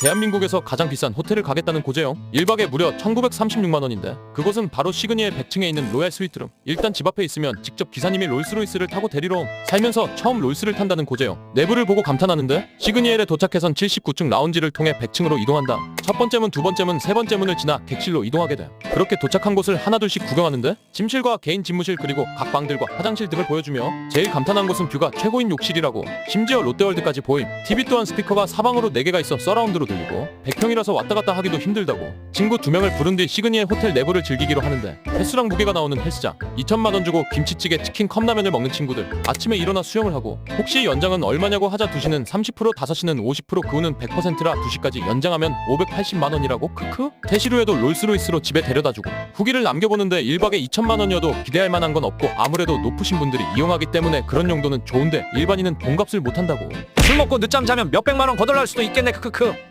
대한민국에서 가장 비싼 호텔을 가겠다는 고재영. 1박에 무려 1936만 원인데 그곳은 바로 시그니의 100층에 있는 로얄 스위트룸. 일단 집 앞에 있으면 직접 기사님이 롤스로이스를 타고 데리러 옴. 살면서 처음 롤스를 탄다는 고재영. 내부를 보고 감탄하는데 시그니엘에 도착해선 79층 라운지를 통해 100층으로 이동한다 첫 번째 문 두 번째 문 세 번째 문을 지나 객실로 이동하게 돼. 그렇게 도착한 곳을 하나둘씩 구경하는데 짐실과 개인 집무실 그리고 각 방들과 화장실 등을 보여주며 제일 감탄한 곳은 뷰가 최고인 욕실이라고 심지어 롯데월드까지 보임. TV 또한 스피커가 사방으로 4개가 있어 서라운드로 들리고 100평이라서 왔다 갔다 하기도 힘들다고 친구 2명을 부른 뒤 시그니엘 호텔 내부를 즐기기로 하는데 횟수랑 무게가 나오는 헬스장. 2천만 원 주고 김치찌개 치킨 컵라면을 먹는 친구들. 아침에 일어나 수영을 하고 혹시 연장은 얼마냐고 하자 2시는 30% 5시는 50%그 후는 100%라 2시까지 연장하면 580만 원이라고? 크크? 퇴실 후에도 롤스로이스로 집에 데려다주고 후기를 남겨보는데 1박에 2천만 원이어도 기대할 만한 건 없고 아무래도 높으신 분들이 이용하기 때문에 그런 용도는 좋은데 일반인은 돈값을 못한다고. 술 먹고 늦잠 자면 몇백만 원 거덜날 수도 있겠네 크크크